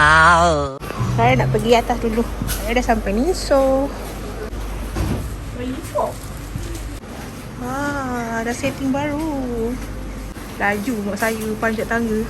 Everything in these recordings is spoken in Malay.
Wow. Saya nak pergi atas dulu. Saya dah sampai ni. So. Ah, ada setting baru. Laju mak saya panjat tangga.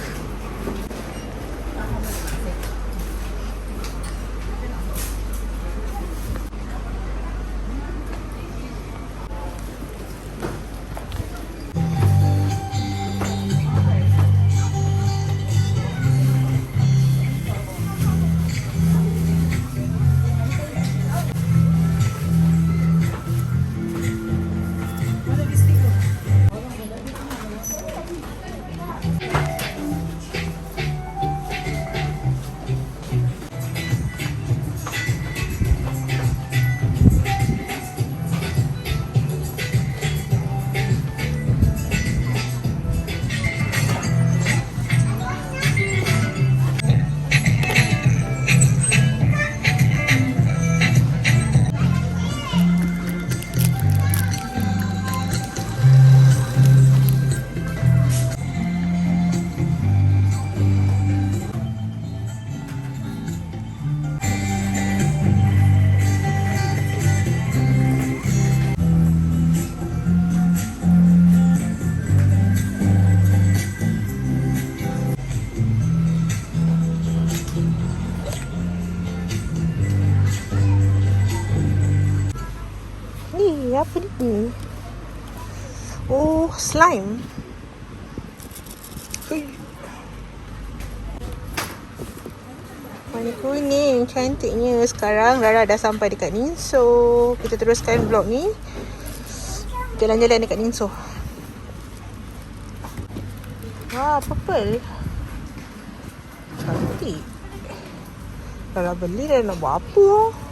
Slime. Warna kuning, cantiknya. Sekarang Rara dah sampai dekat Ninso. Kita teruskan vlog ni. Jalan-jalan dekat Ninso. Wah, purple. Cantik. Rara beli dah nak buat apa? oh?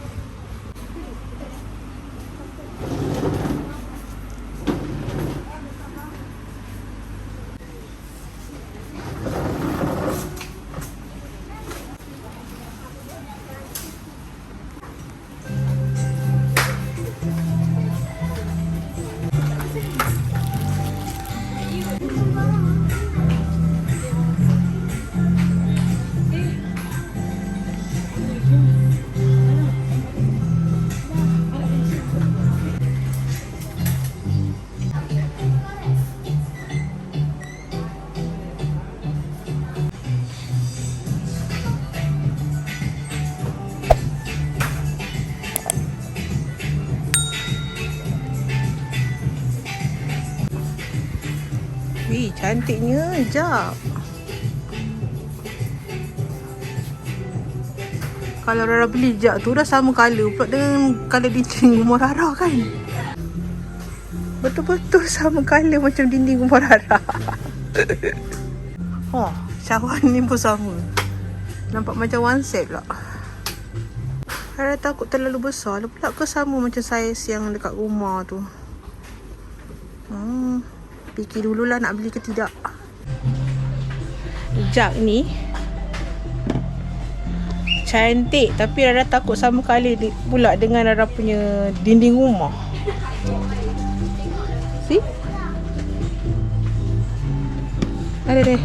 Cantiknya. Jap. Kalau Rara beli jap tu dah sama colour pula dengan colour dinding rumah Rara kan? Betul-betul sama colour macam dinding rumah Rara. oh, cawan ni pun sama. Nampak macam one set pula. Rara takut terlalu besar. Pula ke sama macam saiz yang dekat rumah tu. Hmm. Fikir dululah nak beli ke tidak. Jug ni cantik tapi Rara takut sama kali pula dengan Rara punya dinding rumah. See? Ada deh.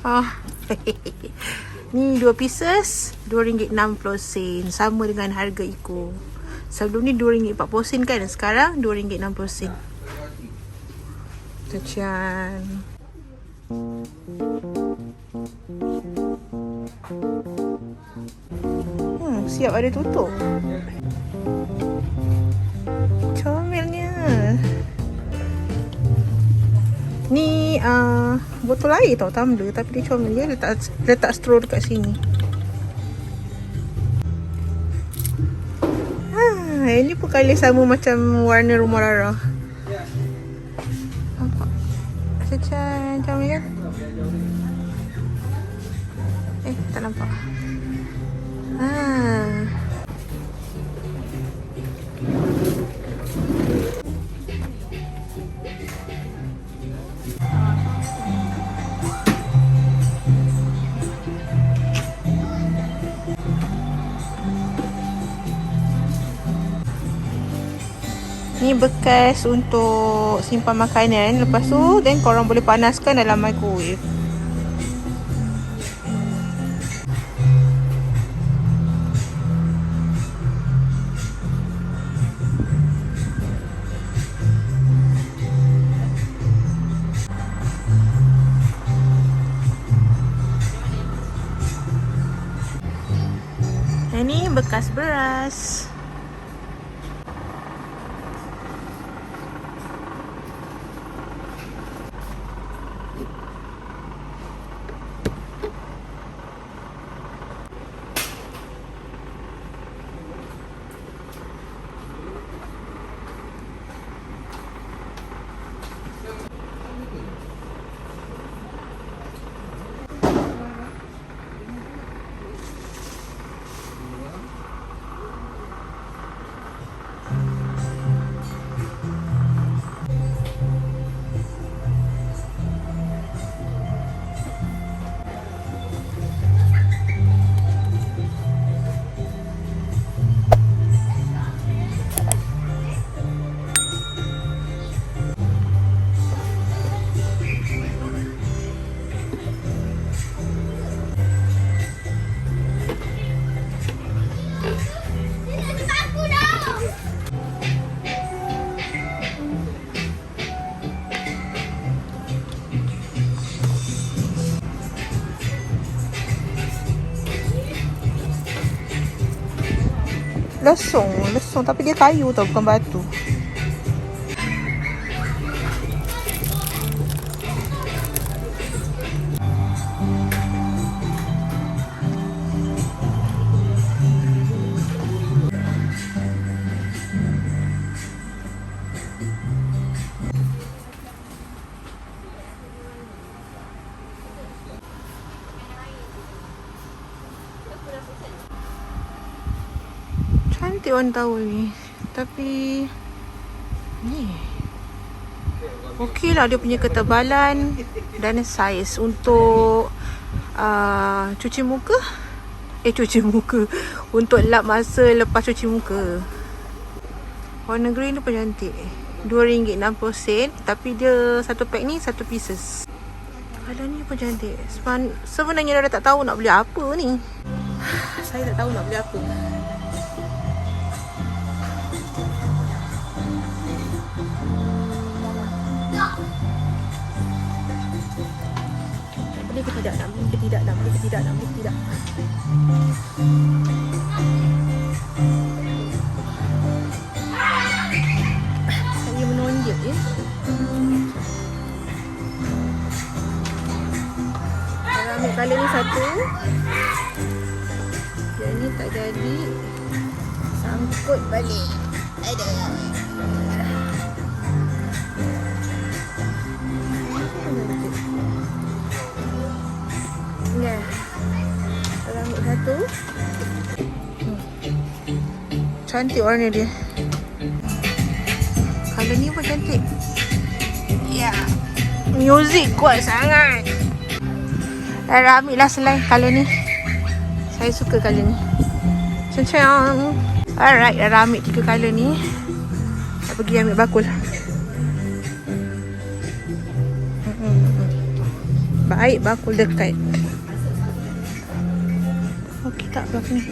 Ah. ni dua pieces RM2.60 sama dengan harga Iko. Sebelum ni RM2.40 kan? Sekarang RM2.60 Cacian Hmm, siap ada tutup. Comelnya Ni uh, botol air tau tumbler Tapi dia comel dia letak, letak straw dekat sini ini pun colour sama macam warna rumah Rara. ni bekas untuk simpan makanan lepas tu then korang boleh panaskan dalam microwave Ini bekas beras. Lesung, lesung tapi dia kayu tau bukan batu. Warna towel ni. Tapi ni. Okey lah dia punya ketebalan dan saiz untuk uh, cuci muka. Eh cuci muka. Untuk lap masa lepas cuci muka. Warna green tu pun cantik. RM2.60 tapi dia satu pack ni satu pieces. Kalau ni pun cantik. Sebenarnya dah tak tahu nak beli apa ni. Saya tak tahu nak beli apa. Boleh ke tidak? Nak beli ke tidak? Nak beli ke tidak? Nak beli ke tidak? Saya menonjol ya. Kalau ambil colour ni satu. Yang ni tak jadi. Sangkut balik. Aduh. Ya. Kalau ambil satu. Hmm. Cantik warna dia. Colour ni pun cantik. Ya. Music kuat sangat. Lara ambil lah selai colour ni. Saya suka colour ni. Cang-cang. Alright, Lara ambil tiga colour ni. Saya pergi ambil bakul. Baik bakul dekat. Okey tak belakang ni.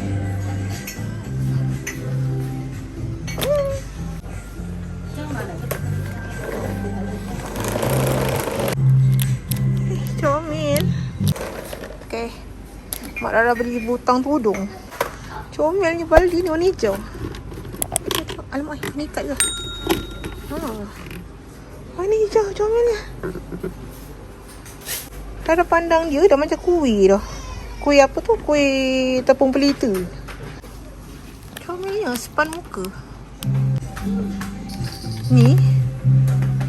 Eh, Comel. Okay. Mak Rara beli butang tudung. Comelnya baldi ni warna hijau. Alamak, ni ikat ke? Ha. Warna hijau comelnya. Cara pandang dia dah macam kuih dah. Kuih apa tu? Kuih tepung pelita. Comelnya span muka. Ni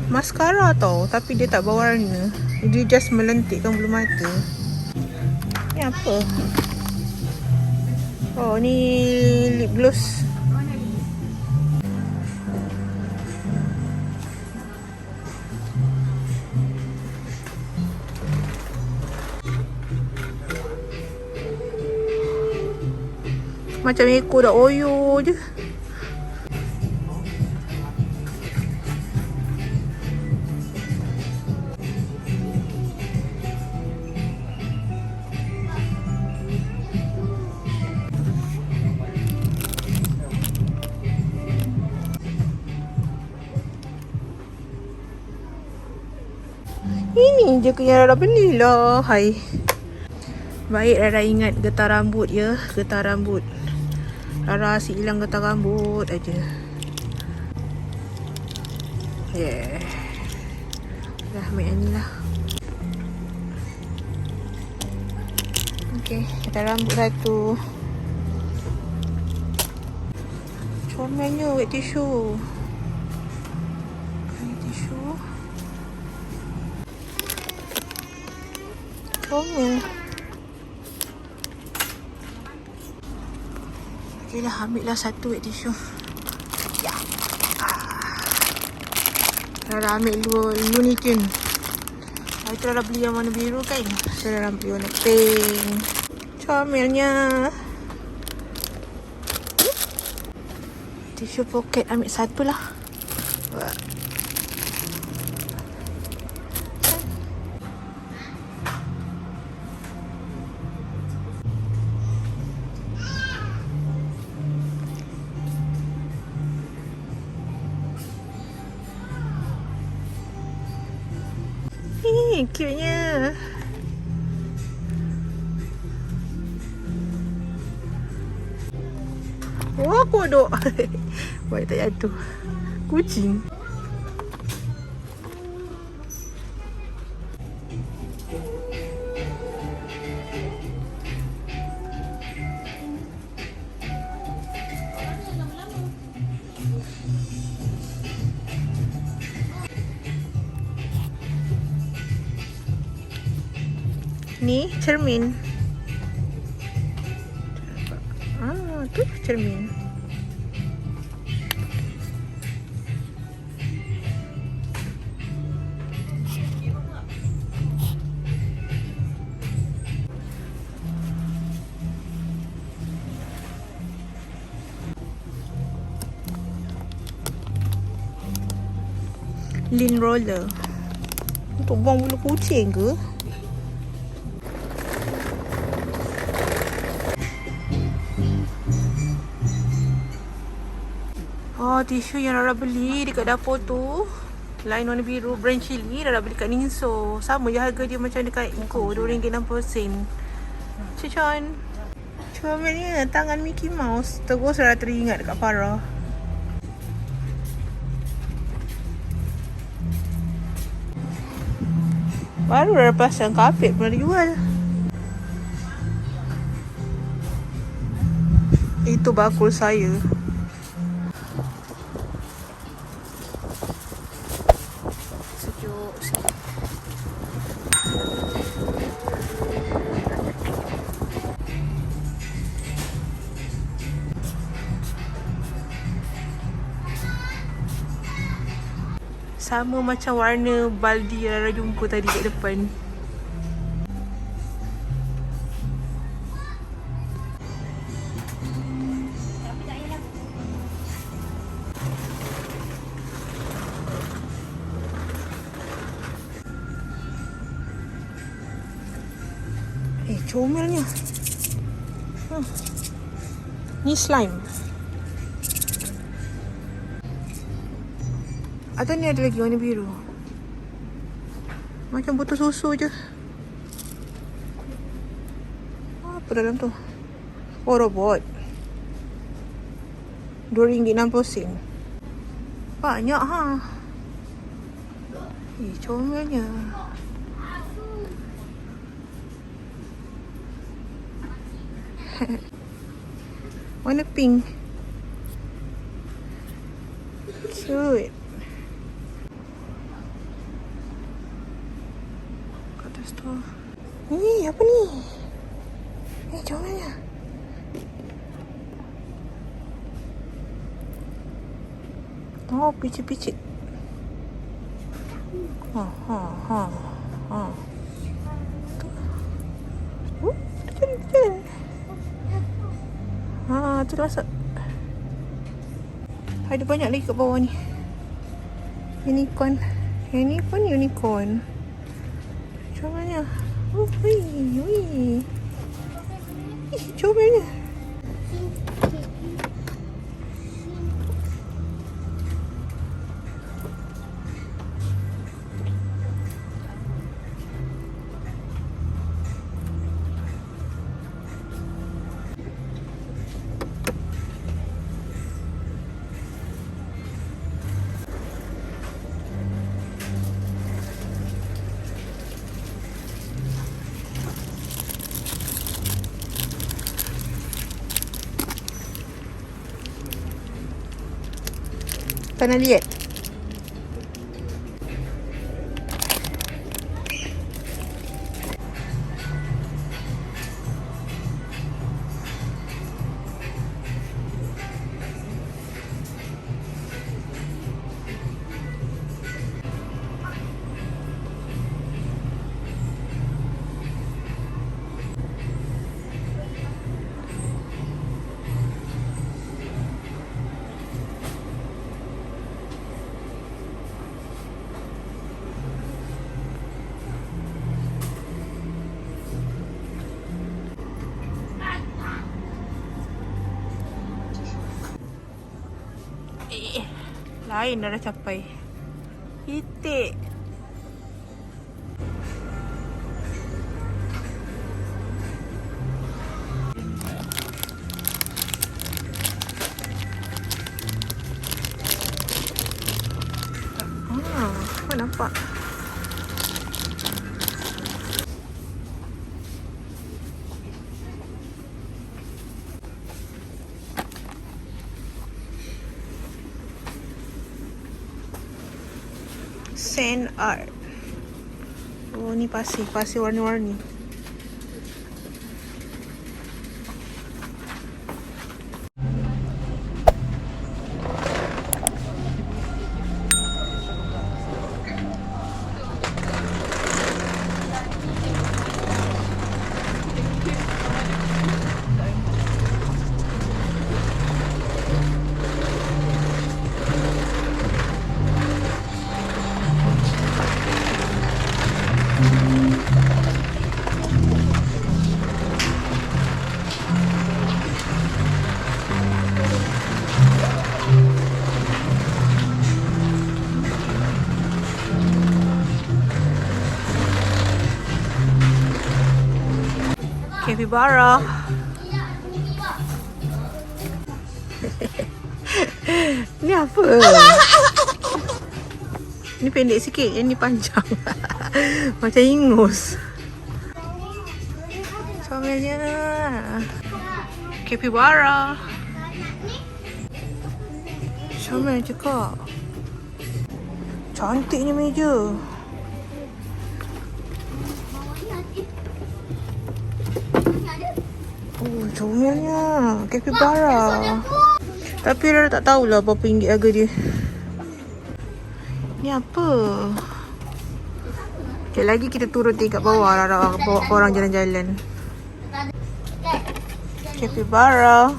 Mascara tau Tapi dia tak berwarna Dia just melentikkan bulu mata Ni apa? Oh ni lip gloss Macam ekor dah oyo je Ini je ke yang Rara beli lah. Hai. Baik Rara ingat getah rambut ya. Getah rambut. Lara si hilang getah rambut aja. Yeah. Dah ambil yang ni lah. Okay, kita rambut satu. Comelnya wet tissue. Wet tissue. Comel. Okay lah, ambil lah satu wet tissue. Ya. Ah. Lara ambil Looney Tune. Hari tu Lara beli yang warna biru kan? Saya Lara beli warna pink. Comelnya. Tisu poket ambil satu lah. Cute-nya. Wah, kodok. Baik tak jatuh. Kucing. Cermin. Ah, tu cermin. Lin roller. Untuk buang bulu kucing ke? Oh, tisu yang Rara beli dekat dapur tu. Lain warna biru, brand chili. Rara beli kat Ninso. Sama je harga dia macam dekat Go. RM2.60. Cucon. Comelnya tangan Mickey Mouse. Terus Rara teringat dekat Farah. Baru Rara pasang kapet pun ada jual. Itu bakul saya. Sama macam warna baldi Rara jumpa tadi kat depan. Eh, comelnya. Hmm. Ni slime. Atau ni ada lagi warna biru. Macam botol susu je. Apa dalam tu? Oh, robot. RM2.60. Banyak ha. Eh, comelnya. Warna pink. Cute. Kat atas tu. Ni apa ni? Eh, comelnya. Oh, picit-picit. Ha, ha, ha. Ha. Tu. Jalan, dia jalan. Ha, tu. Ada banyak lagi kat bawah ni. Unicorn. Yang ni pun unicorn. Comelnya. Oh, Uy, uy. Chover na. Tanaliet. Lain dah dah capai. Itik. send SNR. O, ni Pasi. Pasi, warni-warni. Capybara. ni apa? ni pendek sikit, yang ni panjang. Macam ingus. Comelnya. Capybara. Comel cakap. Cantiknya meja. Oh, comelnya. Capybara. Tapi Rara tak tahulah berapa ringgit harga dia. Ni apa? Sekejap lagi kita turun tingkat bawah Rara bawa korang jalan-jalan. Capybara.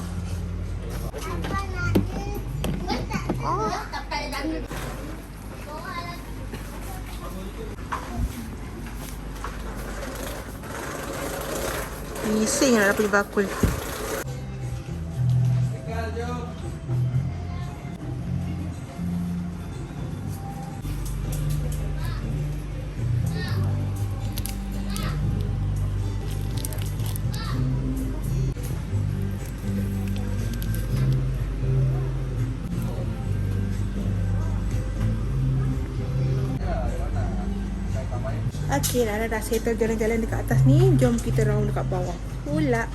Bising nak dapat bakul. Okey, Rara dah settle jalan-jalan dekat atas ni. Jom kita round dekat bawah. Pula.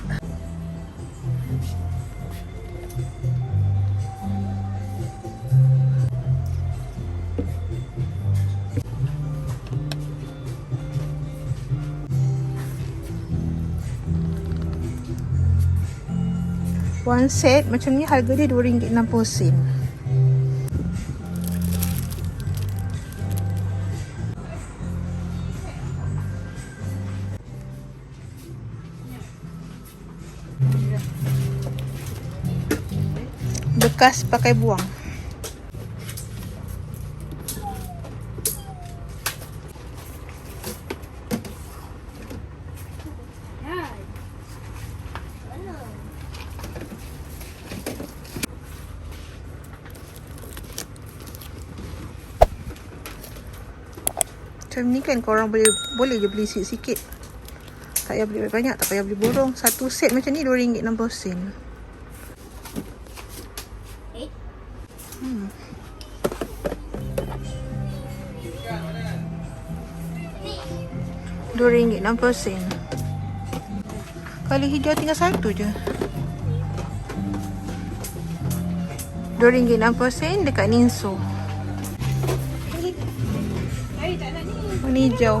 One set macam ni harga dia RM2.60. Bekas pakai buang. Macam ni kan korang boleh boleh je beli sikit-sikit. Tak payah beli banyak, tak payah beli borong. Satu set macam ni RM2.60. RM2.60. Kali hijau tinggal satu je. RM2.60 dekat Ninsu Ini hijau.